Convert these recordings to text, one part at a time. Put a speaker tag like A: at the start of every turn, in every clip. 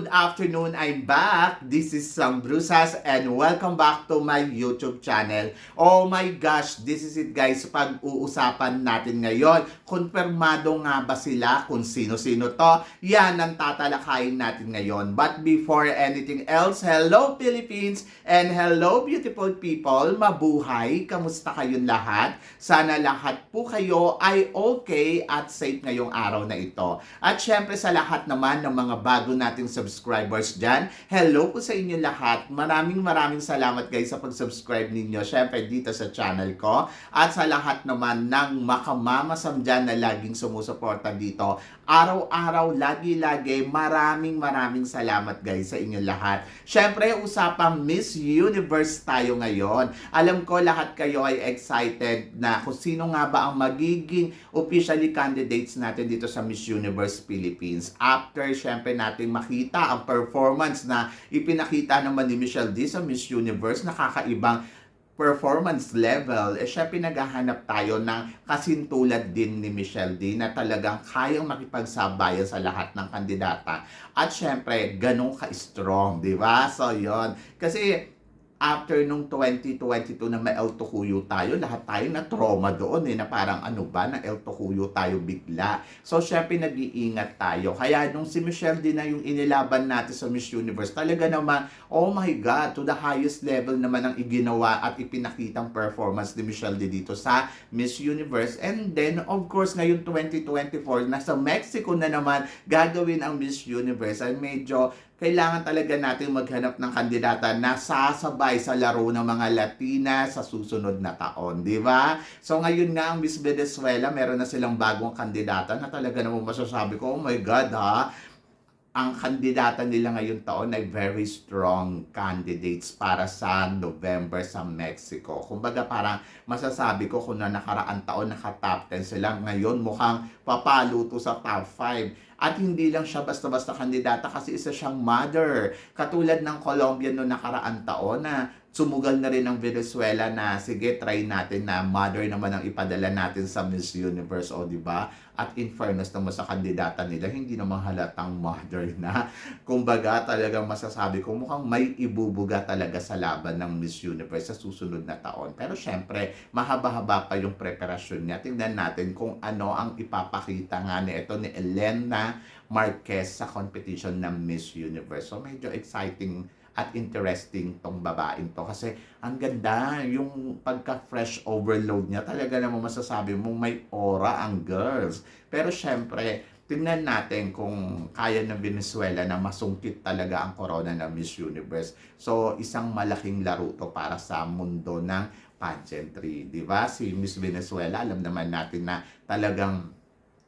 A: Good afternoon! I'm back! This is Sam Brusas and welcome back to my YouTube channel. Oh my gosh! This is it guys. Pag-uusapan natin ngayon, konfirmado nga ba sila kung sino-sino to? Yan ang tatalakayin natin ngayon. But before anything else, hello Philippines and hello beautiful people! Mabuhay! Kamusta kayong lahat? Sana lahat po kayo ay okay at safe ngayong araw na ito. At syempre sa lahat naman ng mga bago nating subscribers dyan, hello po sa inyo lahat. Maraming maraming salamat guys sa pag-subscribe ninyo. Syempre dito sa channel ko. At sa lahat naman ng makamamasam dyan na laging sumusuporta dito. Araw-araw, lagi-lagi, maraming maraming salamat guys sa inyo lahat. Syempre, usapang Miss Universe tayo ngayon. Alam ko lahat kayo ay excited na kung sino nga ba ang magiging officially candidates natin dito sa Miss Universe Philippines. After, syempre, natin makita ang performance na ipinakita naman ni Michelle D sa Miss Universe, nakakaibang performance level, eh syempre naghahanap tayo ng kasintulad din ni Michelle D na talagang kayang makipagsabayan sa lahat ng kandidata. At syempre, ganun ka-strong, di ba? So, yon Kasi, after nung 2022 na may El Tocuyo tayo, lahat tayo na trauma doon eh, na parang ano ba, na El Tocuyo tayo bigla. So, syempre nag-iingat tayo. Kaya nung si Michelle din na yung inilaban natin sa Miss Universe, talaga naman, oh my God, to the highest level naman ang iginawa at ipinakitang performance ni Michelle D dito sa Miss Universe. And then, of course, ngayon 2024, nasa Mexico na naman gagawin ang Miss Universe. Ay medyo kailangan talaga natin maghanap ng kandidata na sasabay sa laro ng mga Latina sa susunod na taon, di ba? So ngayon nga ang Miss Venezuela, meron na silang bagong kandidata na talaga naman masasabi ko, oh my God ha, ang kandidata nila ngayon taon ay very strong candidates para sa November sa Mexico. Kumbaga parang masasabi ko kung na nakaraan taon naka-top 10 sila, ngayon mukhang papalo to sa top 5. At hindi lang siya basta-basta kandidata kasi isa siyang mother. Katulad ng Colombia noong nakaraan taon na sumugal na rin ng Venezuela na sige, try natin na mother naman ang ipadala natin sa Miss Universe, o di ba? At in fairness naman sa kandidata nila, hindi naman halatang mother na. Kumbaga, talagang masasabi ko mukhang may ibubuga talaga sa laban ng Miss Universe sa susunod na taon. Pero syempre, mahaba-haba pa yung preparasyon niya. Tingnan natin kung ano ang ipapakita nga ni ito ni Elena Marquez sa competition ng Miss Universe. So medyo exciting at interesting tong babaeng to. Kasi ang ganda yung pagka-fresh overload niya talaga naman masasabi mong may aura ang girls. Pero syempre tingnan natin kung kaya ng Venezuela na masungkit talaga ang corona ng Miss Universe. So isang malaking laro to para sa mundo ng pageantry di ba? Si Miss Venezuela alam naman natin na talagang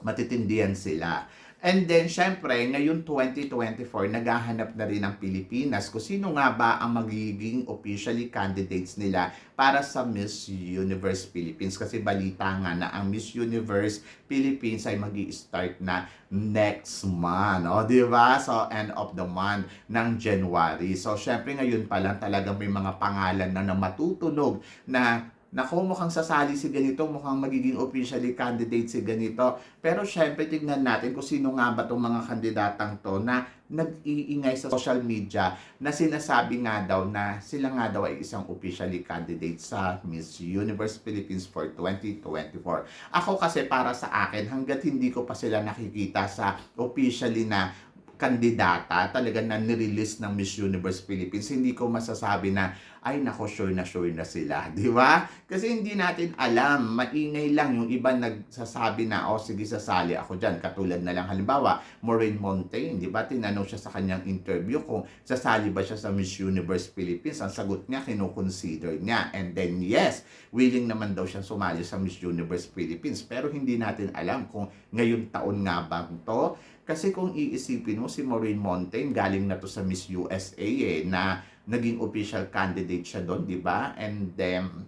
A: matitindihan sila And then, syempre, ngayon 2024, naghahanap na rin ang Pilipinas kung sino nga ba ang magiging officially candidates nila para sa Miss Universe Philippines. Kasi balita nga na ang Miss Universe Philippines ay mag start na next month. O, di ba? So, end of the month ng January. So, syempre, ngayon pa lang talagang may mga pangalan na, na matutunog na Nako, mukhang sasali si ganito, mukhang magiging officially candidate si ganito. Pero syempre, tignan natin kung sino nga ba itong mga kandidatang to na nag-iingay sa social media na sinasabi nga daw na sila nga daw ay isang officially candidate sa Miss Universe Philippines for 2024. Ako kasi para sa akin, hanggat hindi ko pa sila nakikita sa officially na kandidata talaga na nirelease ng Miss Universe Philippines, hindi ko masasabi na, ay nako, sure na sure na sila. Di ba? Kasi hindi natin alam. Maingay lang yung iba nagsasabi na, oh sige, sasali ako dyan. Katulad na lang halimbawa, Maureen Montaigne, di ba? Tinanong siya sa kanyang interview kung sasali ba siya sa Miss Universe Philippines. Ang sagot niya, kinukonsider niya. And then, yes, willing naman daw siya sumali sa Miss Universe Philippines. Pero hindi natin alam kung ngayon taon nga ba to kasi kung iisipin mo, si Maureen Montaigne, galing na to sa Miss USA eh, na naging official candidate siya doon, di ba? And then,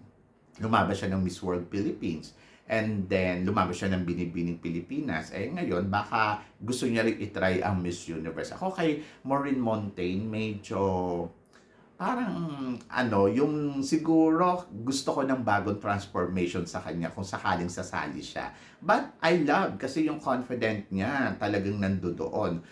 A: lumabas siya ng Miss World Philippines. And then, lumabas siya ng Binibining Pilipinas. Eh, ngayon, baka gusto niya rin itry ang Miss Universe. Ako kay Maureen Montaigne, medyo parang ano, yung siguro gusto ko ng bagong transformation sa kanya kung sakaling sasali siya. But I love kasi yung confident niya talagang nandoon.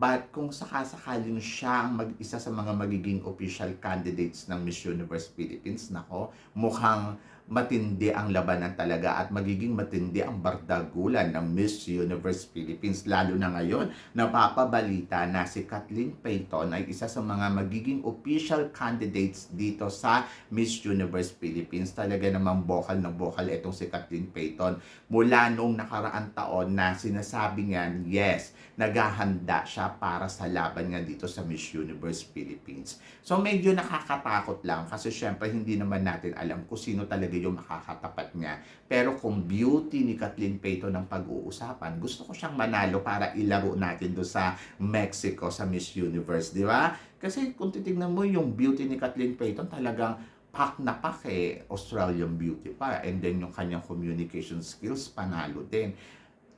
A: But kung sakasakaling siya ang mag-isa sa mga magiging official candidates ng Miss Universe Philippines, nako, mukhang matindi ang labanan talaga at magiging matindi ang bardagulan ng Miss Universe Philippines. Lalo na ngayon, napapabalita na si Kathleen Payton ay isa sa mga magiging official candidates dito sa Miss Universe Philippines. Talaga namang bokal na bokal itong si Kathleen Payton. Mula nung nakaraang taon na sinasabi niyan, yes, naghahanda siya para sa laban nga dito sa Miss Universe Philippines. So medyo nakakatakot lang kasi syempre hindi naman natin alam kung sino talaga yung makakatapat niya. Pero kung beauty ni Kathleen Payton ang pag-uusapan, gusto ko siyang manalo para ilaro natin do sa Mexico sa Miss Universe, di ba? Kasi kung titignan mo yung beauty ni Kathleen Payton, talagang pak na pak eh, Australian beauty pa. And then yung kanyang communication skills, panalo din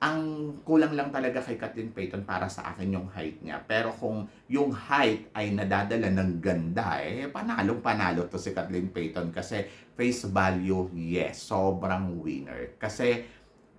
A: ang kulang lang talaga kay Kathleen Payton para sa akin yung height niya. Pero kung yung height ay nadadala ng ganda, eh, panalong panalo to si Kathleen Payton kasi face value, yes, sobrang winner. Kasi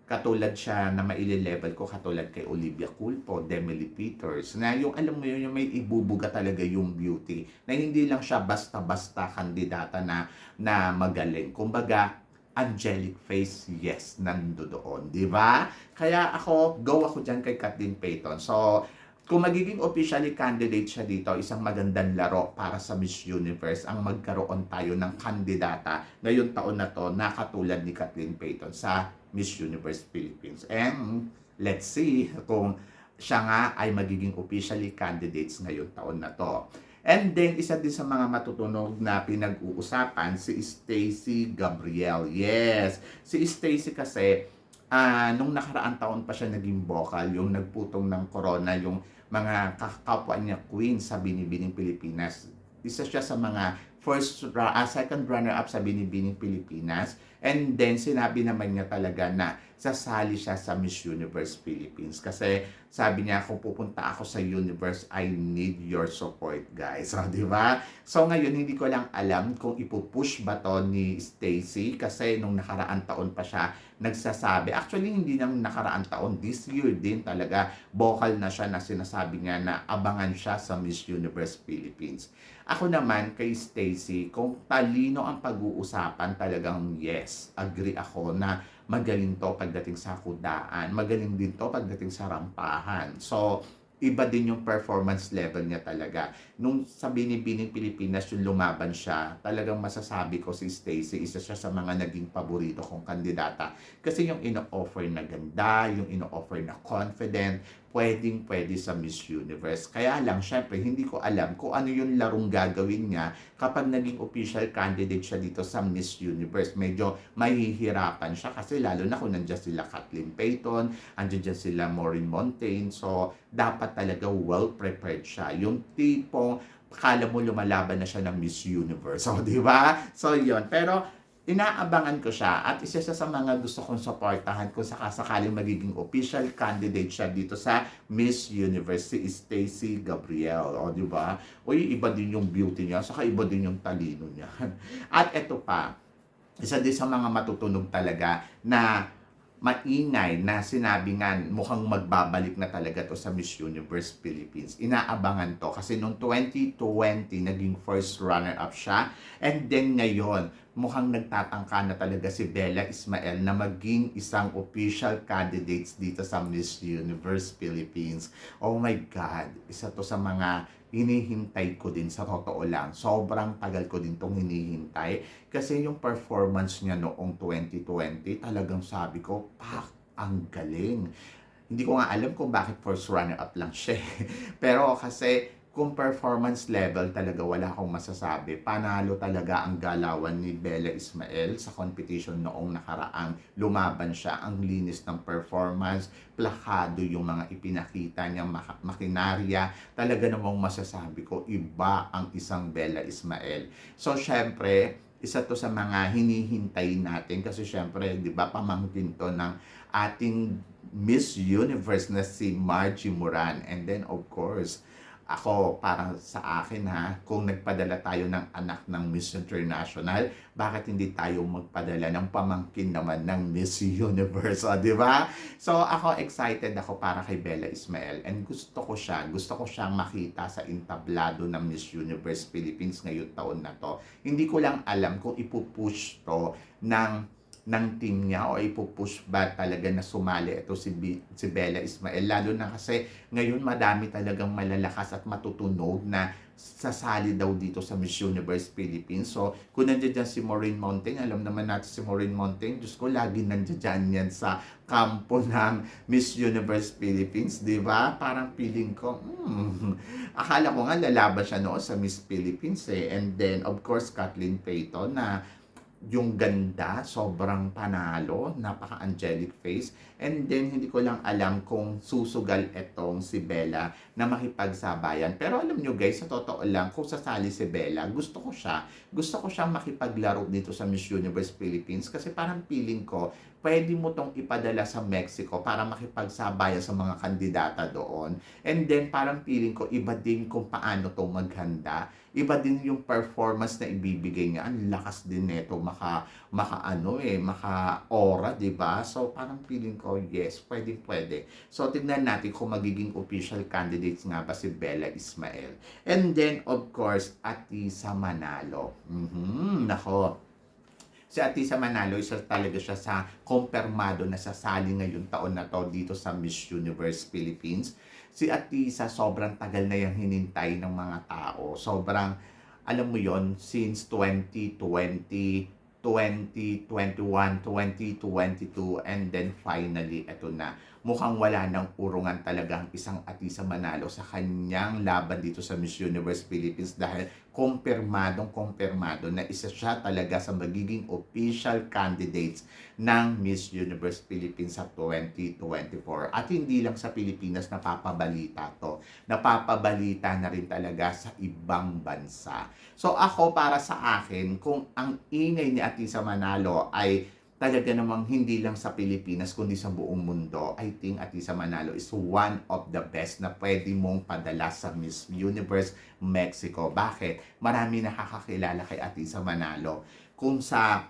A: katulad siya na maile-level ko katulad kay Olivia Culpo, Demily Peters, na yung alam mo yun, yung may ibubuga talaga yung beauty, na hindi lang siya basta-basta kandidata na, na magaling. Kumbaga, angelic face, yes, nando doon. Di ba? Kaya ako, go ako dyan kay Kathleen Payton. So, kung magiging officially candidate siya dito, isang magandang laro para sa Miss Universe ang magkaroon tayo ng kandidata ngayong taon na to na katulad ni Kathleen Payton sa Miss Universe Philippines. And let's see kung siya nga ay magiging officially candidates ngayong taon na to. And then, isa din sa mga matutunog na pinag-uusapan, si Stacy Gabriel. Yes, si Stacy kasi, ah nung nakaraang taon pa siya naging vocal, yung nagputong ng corona, yung mga kakapwa niya queen sa Binibining Pilipinas. Isa siya sa mga first, ah, second runner-up sa Binibining Pilipinas. And then, sinabi naman niya talaga na sasali siya sa Miss Universe Philippines. Kasi sabi niya, kung pupunta ako sa universe, I need your support, guys. So, di ba? So, ngayon, hindi ko lang alam kung ipupush ba to ni Stacy kasi nung nakaraang taon pa siya nagsasabi. Actually, hindi nang nakaraang taon. This year din talaga, vocal na siya na sinasabi niya na abangan siya sa Miss Universe Philippines. Ako naman, kay Stacy, kung talino ang pag-uusapan, talagang yes, agree ako na magaling to pagdating sa kudaan. Magaling din to pagdating sa rampahan. So, iba din yung performance level niya talaga. Nung sa Binibining Pilipinas, yung lumaban siya, talagang masasabi ko si Stacy, isa siya sa mga naging paborito kong kandidata. Kasi yung ino-offer na ganda, yung ino-offer na confident, pwedeng pwede sa Miss Universe. Kaya lang, syempre, hindi ko alam kung ano yung larong gagawin niya kapag naging official candidate siya dito sa Miss Universe. Medyo mahihirapan siya kasi lalo na kung nandiyan sila Kathleen Payton, andyan dyan sila Maureen Montaigne. So, dapat talaga well-prepared siya. Yung tipong, kala mo lumalaban na siya ng Miss Universe. So, di ba? So, yon Pero, inaabangan ko siya at isa siya sa mga gusto kong supportahan kung sakasakaling magiging official candidate siya dito sa Miss Universe si Stacy Gabriel. O, di ba? Uy, iba din yung beauty niya, saka iba din yung talino niya. At eto pa, isa din sa mga matutunog talaga na maingay na sinabi nga mukhang magbabalik na talaga to sa Miss Universe Philippines. Inaabangan to kasi noong 2020 naging first runner-up siya and then ngayon mukhang nagtatangka na talaga si Bella Ismael na maging isang official candidates dito sa Miss Universe Philippines. Oh my God, isa to sa mga hinihintay ko din sa totoo lang. Sobrang tagal ko din tong hinihintay kasi yung performance niya noong 2020 talagang sabi ko, pak, ang galing. Hindi ko nga alam kung bakit first runner-up lang siya. eh. Pero kasi kung performance level talaga wala akong masasabi. Panalo talaga ang galawan ni Bella Ismael sa competition noong nakaraang lumaban siya. Ang linis ng performance, plakado yung mga ipinakita niya, mak- makinarya. Talaga namang masasabi ko, iba ang isang Bella Ismael. So, syempre, isa to sa mga hinihintay natin kasi syempre, di ba, pamangkin to ng ating Miss Universe na si Margie Moran. And then, of course, ako, parang sa akin ha, kung nagpadala tayo ng anak ng Miss International, bakit hindi tayo magpadala ng pamangkin naman ng Miss Universe, di ba? So, ako excited ako para kay Bella Ismael and gusto ko siya, gusto ko siyang makita sa entablado ng Miss Universe Philippines ngayong taon na to. Hindi ko lang alam kung ipupush to ng ng team niya o ipupush ba talaga na sumali ito si, B- si Bella Ismael. Lalo na kasi ngayon madami talagang malalakas at matutunog na sasali daw dito sa Miss Universe Philippines. So, kung nandiyan dyan si Maureen Monteng, alam naman natin si Maureen Monteng, Diyos ko, lagi nandiyan dyan yan sa kampo ng Miss Universe Philippines, di ba? Parang feeling ko, hmm, akala ko nga lalaban siya noon sa Miss Philippines eh. And then, of course, Kathleen Payton na yung ganda, sobrang panalo, napaka-angelic face. And then, hindi ko lang alam kung susugal etong si Bella na makipagsabayan. Pero alam nyo guys, sa totoo lang, kung sasali si Bella, gusto ko siya. Gusto ko siyang makipaglaro dito sa Miss Universe Philippines kasi parang feeling ko, pwede mo tong ipadala sa Mexico para makipagsabayan sa mga kandidata doon. And then, parang feeling ko, iba din kung paano to maghanda. Iba din yung performance na ibibigay niya. Ang lakas din nito, maka, maka ano eh, maka aura, di ba? So, parang feeling ko, yes, pwede, pwede. So, tignan natin kung magiging official candidates nga ba si Bella Ismael. And then, of course, Atisa Manalo. Mhm, nako si Atisa Manalo, isa talaga siya sa kumpirmado na sasali ngayong taon na to dito sa Miss Universe Philippines. Si Atisa, sobrang tagal na yung hinintay ng mga tao. Sobrang, alam mo yon since 2020, 2021, 2022, and then finally, eto na. Mukhang wala ng urungan talagang isang Atisa Manalo sa kanyang laban dito sa Miss Universe Philippines dahil kumpirmadong kumpirmado na isa siya talaga sa magiging official candidates ng Miss Universe Philippines sa 2024. At hindi lang sa Pilipinas napapabalita to. Napapabalita na rin talaga sa ibang bansa. So ako para sa akin, kung ang ingay ni Atisa Manalo ay talaga namang hindi lang sa Pilipinas kundi sa buong mundo, I think Atisa Manalo is one of the best na pwede mong padala sa Miss Universe Mexico. Bakit? Marami nakakakilala kay Atisa Manalo. Kung sa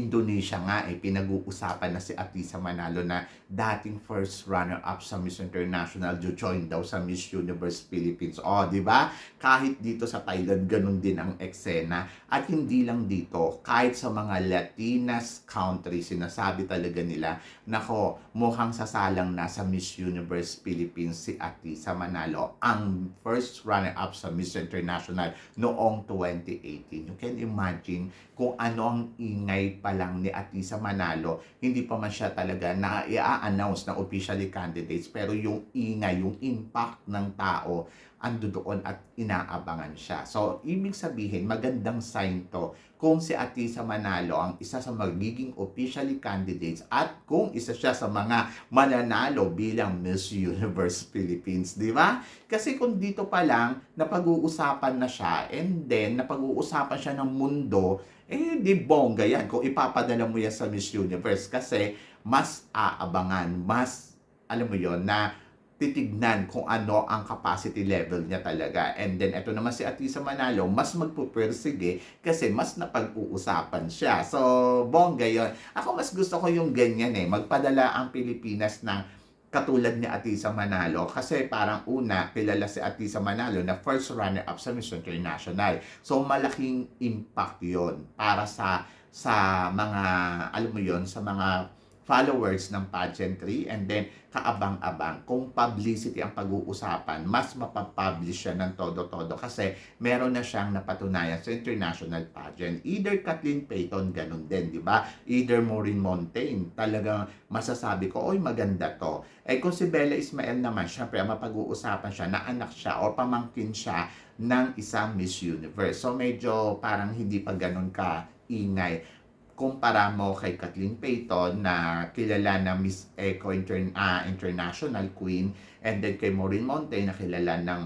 A: Indonesia nga eh pinag-uusapan na si Atisa Manalo na dating first runner-up sa Miss International join daw sa Miss Universe Philippines. Oh, di ba? Kahit dito sa Thailand ganun din ang eksena at hindi lang dito, kahit sa mga Latinas country sinasabi talaga nila, nako, mukhang sasalang na sa Miss Universe Philippines si Atisa Manalo, ang first runner-up sa Miss International noong 2018. You can imagine kung ano ang ingay pa lang ni Atisa Manalo, hindi pa man siya talaga na i-announce na officially candidates, pero yung ingay, yung impact ng tao, ando doon at inaabangan siya. So, ibig sabihin, magandang sign to kung si Atisa Manalo ang isa sa magiging officially candidates at kung isa siya sa mga mananalo bilang Miss Universe Philippines, di ba? Kasi kung dito pa lang, napag-uusapan na siya and then napag-uusapan siya ng mundo, eh di bongga yan kung ipapadala mo yan sa Miss Universe kasi mas aabangan, mas alam mo yon na titignan kung ano ang capacity level niya talaga. And then, ito naman si Atisa Manalo, mas magpupersige kasi mas napag-uusapan siya. So, bongga yon Ako mas gusto ko yung ganyan eh. Magpadala ang Pilipinas ng katulad ni Atisa Manalo kasi parang una, kilala si Atisa Manalo na first runner-up sa Miss International. So, malaking impact yon para sa sa mga, alam mo yon sa mga followers ng pageantry and then kaabang-abang. Kung publicity ang pag-uusapan, mas mapapublish siya ng todo-todo kasi meron na siyang napatunayan sa international pageant. Either Kathleen Payton, ganun din, di ba? Either Maureen Montaigne, talagang masasabi ko, oy maganda to. Eh kung si Bella Ismael naman, syempre mapag-uusapan siya na anak siya o pamangkin siya ng isang Miss Universe. So medyo parang hindi pa ganun ka ingay kumpara mo kay Kathleen Payton na kilala na Miss Eco Intern, ah, International Queen and then kay Maureen Montaigne na kilala ng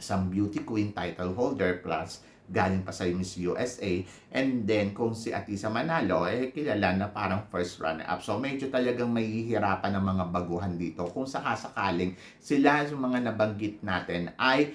A: isang beauty queen title holder plus galing pa sa Miss USA. And then, kung si Atisa Manalo, eh, kilala na parang first runner-up. So, medyo talagang mahihirapan ng mga baguhan dito. Kung sakasakaling sila yung mga nabanggit natin ay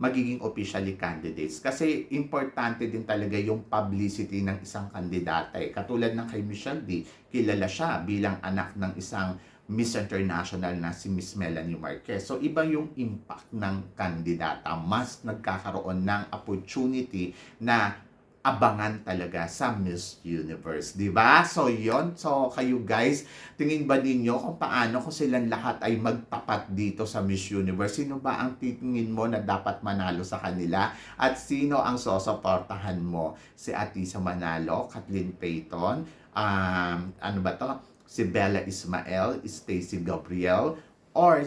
A: magiging officially candidates. Kasi importante din talaga yung publicity ng isang kandidata. Eh. Katulad ng kay Michelle D, kilala siya bilang anak ng isang Miss International na si Miss Melanie Marquez. So, iba yung impact ng kandidata. Mas nagkakaroon ng opportunity na abangan talaga sa Miss Universe, 'di ba? So 'yon. So kayo guys, tingin ba ninyo kung paano kung silang lahat ay magtapat dito sa Miss Universe? Sino ba ang titingin mo na dapat manalo sa kanila? At sino ang sosoportahan mo? Si Atisa Manalo, Kathleen Payton, um, ano ba 'to? Si Bella Ismael, Stacy Gabriel, or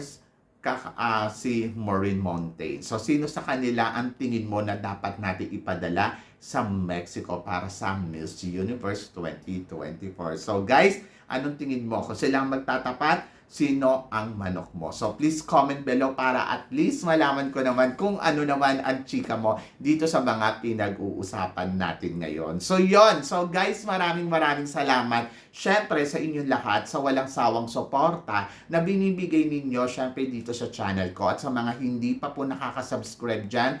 A: kaka, ah, si Maureen Montaigne. So, sino sa kanila ang tingin mo na dapat natin ipadala sa Mexico para sa Miss Universe 2024? So, guys, anong tingin mo? Kung sila ang magtatapat, sino ang manok mo? So, please comment below para at least malaman ko naman kung ano naman ang chika mo dito sa mga pinag-uusapan natin ngayon. So, yon So, guys, maraming maraming salamat syempre sa inyong lahat sa walang sawang suporta na binibigay ninyo syempre dito sa channel ko at sa mga hindi pa po nakaka-subscribe dyan,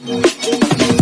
A: Thank you.